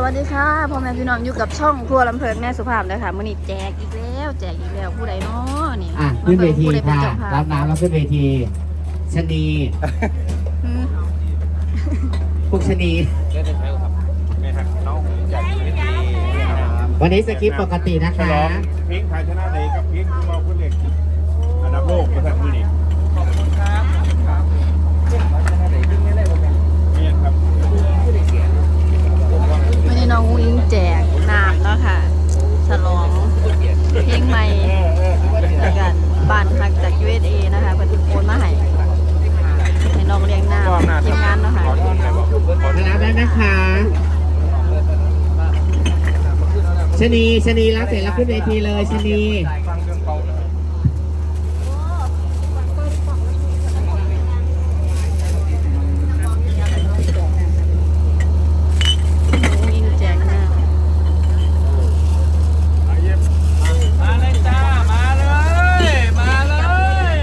สวัสดีค่ะพ่อแม่พี่น้องอยู่กับช่องครัวลำเพลินแม่สุภาพเลยค่ะมื้อนี้แจกอีกแล้วแจกอีกแล้วผู้ใดเนาะนี่อะขึ้นเวทีผู้ใดเป็นค่ะเจ้าภารัพบน้ำแล้วขึ้นเวทีชะนีอืมพวกชะนีเล่นได้ไหมครับไม่ครับน้องจากวิธีวันนี้สคริปต์ปกตินะฉคะลองพิงค์ไทยชนะเลยกับพิงค์ที่มาพุ่นเล็กอันดับโลกประเทศมือนี่ ชะนีชะนีรับเสร็จแล้วขึ้นเวทีเลยชะนี ฟังเครื่องเป่า อุ้งอิงแจกน้ำ มาเลยจ้า มาเลย มาเลย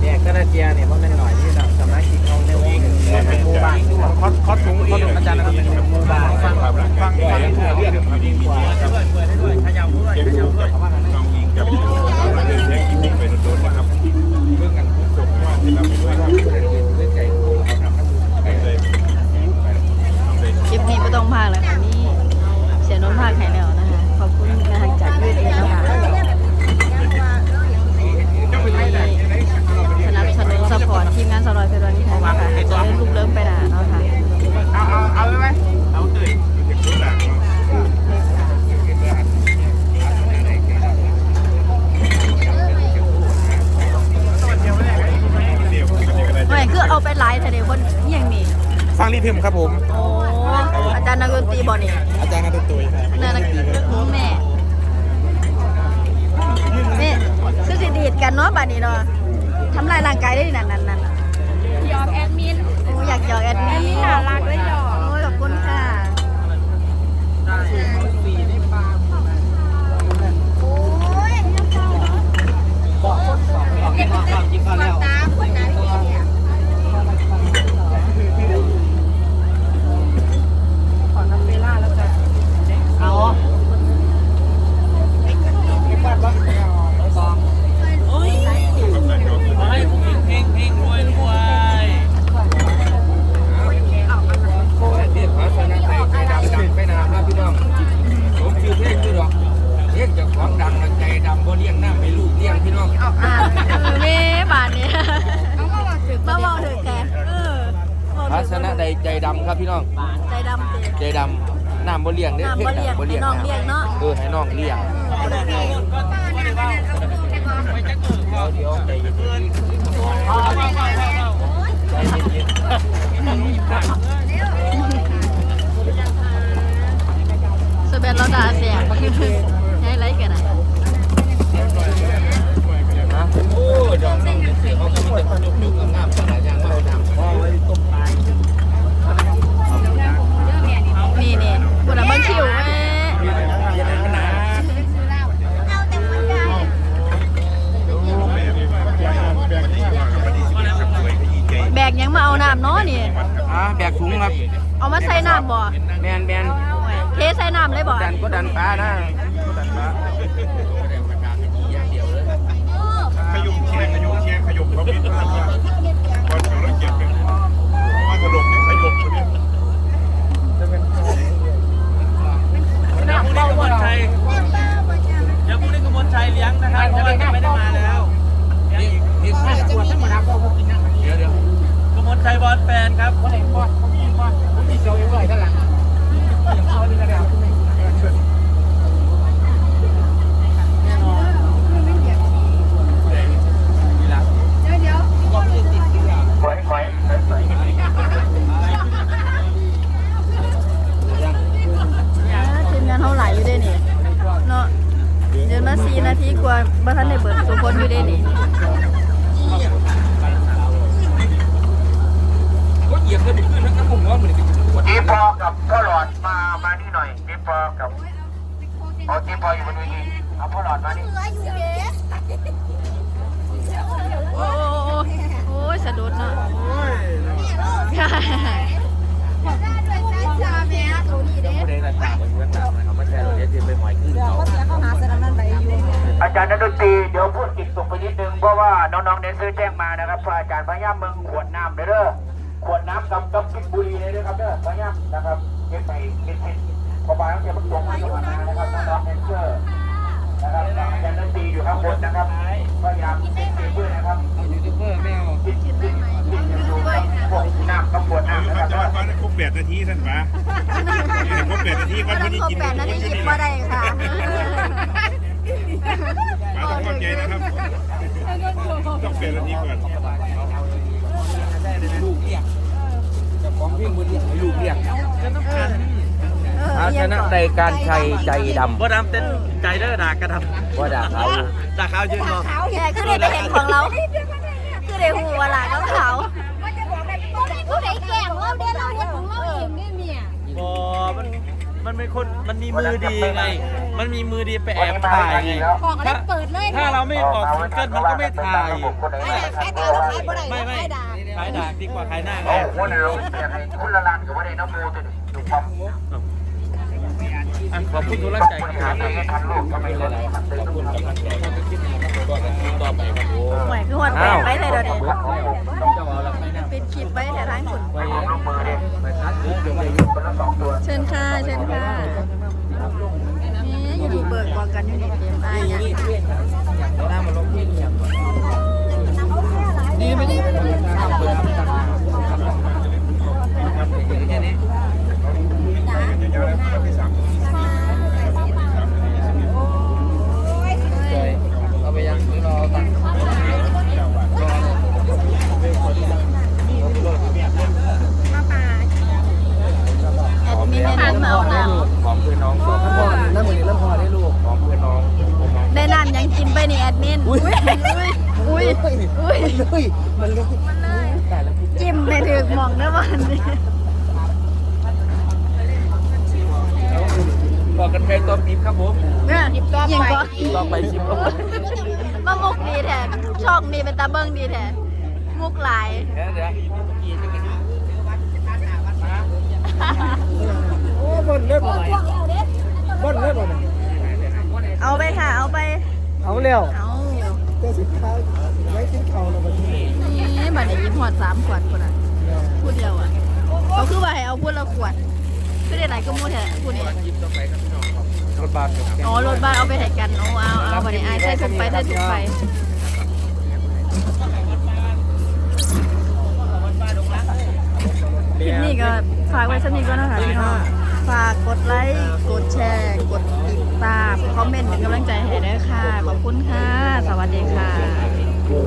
เนี่ยก็นาเจียเนี่ยเพราะมันหน่อยที่แบบสำนักกิจของในวงเป็นหมู่บ้านคอสคอสถุงคอสถุงอาจารย์นะครับเป็นหมู่บ้านฟังฟังฟังเรื่องเรื่องมันดีกว่าด้วยด้วยด้วยขยับด้วย เก็บ ข ดู ยับด้วย น้องยิงกับเราเล่นเล็กยิงไปโดนนะครับเรื่องกันจบว่าที่เราไม่ด้วยครับ เล่นไก่กุ้งครับ ไปเลยทำเลย คลิปนี้ไม่ต้องพากแล้วค่ะนี่เสียนนท์พากให้แล้วนะคะขอบคุณนะฮักจาก USA เนาะค่ะ สนับสนุนสปอร์ตทีมงานสลอยเพชรวันนี้ค่ะจะเล่นลูกเริ่มไปหนาเนาะค่ะ เอาเอาเอาไปไหมเอาตื่น เก็บดูหลัง ไม่คือเอาไปไลฟ์ทะเลคนอหย่างนี้ ฟังรีพิมครับผม โอ้อาจารย์นักดนตรีบอนี่อาจารย์นัทตุยครับนักดนตรีแม่แม่คือสิดีดกันเนาะบัดนี้เนาะทำลายร่างกายได้ดินั่นนั่นนั่นยอมแอดมินโอ้อยากหยอกแอดมินน่ารักเลยหยอก โอ้ยขอบคุณค่ะ ตาคนนั้นเนี่ย ให้ผมเพลงเพลงรวยรวยเรียกภาษาไทยใจดำดังไปนาครับพี่น้องผมชื่อเพลงคือดอกเรียกจากของดังใจดำบ่เลี้ยงหน้าไม่ลูกเลี้ยงพี่น้อง อะแม่บาดนี้ เอามาบอกถึง มาบอกเถอะแกเออบอก ภา เถ ษ อะ ณะใดใจดำ ครับพี่น้องใจดำเต็ใจดำน้ำบ่เลี้ยงเด้อน้ำบ่เลี้ยงบ่เลี้ยงให้น้องเลี้ยงเนาะ เออให้น้องเลี้ยงเดี๋ยวใจเย็นสเปนเราด่าเสียงให้ไลค์กันนะๆนะโอ้ดอกน้องเสียเขาก็มีแต่คนดุๆงามๆหลายอย่างมาเอาดำพอไว้ต้มตาย นี่ นี่บุญเบิ้งคิวแม่เย็นขนาดเอาแต่คนเดียวแบกยังมาเอาน้ำเนาะนี่ อะแบกถุงครับเอามาใส่น้ำบ่แมนแมนเทใส่น้ำเลยบ่ดันก็ดันปลานะก็ดันปลาขยุมเชียงขยุมเชียงขยุมเขาพิจารณาว่าก่อนเราเก็บเป็นว่าถล่มเนี่ยขยุมคนนี้น้ อลแฟนครับคนเองบอลผมยิงบอลผมมีโชว์อยู่เลยด้านหลังเอาเลยนะครับเดินมาสีนาทีกว่าบ้านท่านได้เบิร์ดทุกคนอยู่ได้นี่ จีพอกับพ่อหลอดมา มานี่หน่อยที่พอกับเอาจีพออยู่บนเวทีเอาพ่อหลอดมานี่โอ้โอ้ยสะดุดนาะอาจารย์นักดนตรีเดี๋ยวพูดติดตกไปนิดนึงเพราะว่าน้องๆเดนเซื้อแจ้งมานะครับพระอาจารย์พยายามเมืองขวดน้ำเด้อ ขวดน้ำกับกับกินบุรีเลยเด้อครับเด้อพยายามนะครับเก็บไปเก็บไปพอบางทีมันตรงมาตรงมานะครับน้องๆเดนเซอร์นะครับอาจารย์ดนตรีอยู่ข้างบนนะครับพยายามเก็บเพื่อนนะครับยูทูบเบอร์ไม่เอากินกินกินกินอยู่กับพวกน้ำกับขวดน้ำนะครับจะมาได้ครบแปดนาทีท่านปะครบแปดนาทีก่อนวันนี้กินแปดนาทีหยิบมาได้ค่ะ มาต้องเข้าใจนะครับต้องแปดนาทีก่อน ลูกเรียกจะฟ้องเพียงบนเรียกลูกเรียก เออ ชนะในการชัยใจดำบ่ดำเต้นใจเด้อด่ากระดำว่าด่าเขาด่าขาวยืนมองขาวแค่คือได้ไปเห็นของเราคือได้หูว่าหลานก็ขาวว่าจะบอกได้ผู้ใดแก่งเราเด้เราเฮ็ดของเราเองได้เนี่ยบอมันมันเป็นคนมันมีมือดีไง มันมีมือดีไปแอบถ่ายไงของอะไรถ้าเปิดเลยถ้าเราไม่ออกซิงเกิลมันก็ไม่ถ่ายขายขายตาขายบ่ได้ไม่ไม่ขายด่าขายด่าดีกว่าขายหน้าไงโอ้โหเดี๋ยวอยากให้คุณละลานกับว่าได้น้ำมูตัวนี้ดูความอะ ขอบคุณทุกท่านใจปัญคหารับในทันโลกก็ไม่เลยมันเป็นต้องทำต่อไปครับผมหวยคือหวดแปดไปเลยเดี๋ยวนี้ต้องเจ้าเอาละไม่นะปิดคลิปไว้แต่ทานคุณไปลงมือดิไปชัดเดี๋ยวคนละสองตัวเชิญค่ะ เชิญค่ะนี่อยู่เบิกกองกันอยู่ดีเต็มอ้ายเนี่ย หน้ามาลงที่นี่นี่ไม่ดีเปิดแค่นี้ เอาไปยังหรือรอตังค์ แอดมินแนะนำมาเอาน้ ของเพื่อนน้องสอง พ่อนั่นเหมือนเริ่มพอได้ลูก ของเพื่อนน้องำได้น้ำยังกินไปนี่แอดมิน อุ้ยอุ้ยอุ้ยเลยมันเลยแต่ละจิ้มไปถึงหมองนะวันนี้บอกกันเพลงตัวปีบครับผมเนี่ยยังก็ต่อไปชิมรถมามุกดีแทนช่องนี้เป็นตาเบิ้งดีแทนมุกหลายเดี๋ยวเดี๋ยวกี่จะกินโอ้บนเล่นอะไรบนเล่นอะไรเอาไปค่ะ เอาไป เอาเร็ว เอาเจ้าสินค้าไว้กินข้าวเราไปที่นี่นี่บัตรยิ้มหอดสามขวดคนอะพูดเดียวอะเขาคือว่าให้เอาพูดละขวดคือได้หลายก็มูดแท้พูดนี่รถบัสอ๋อรถบ้านเอาไปให้กันเอาเอาเอาบัตรไอ้ใส่ถุงไปใส่ถุงไปคลิปนี้ก็ฝากไว้สักนิดก็นะคะพี่น้องฝากกดไลค์กดแชร์กดติด ตามคอมเมนต์เป็นกำลังใจให้ด้วยค่ะ ขอบคุณค่ะ สวัสดีค่ะ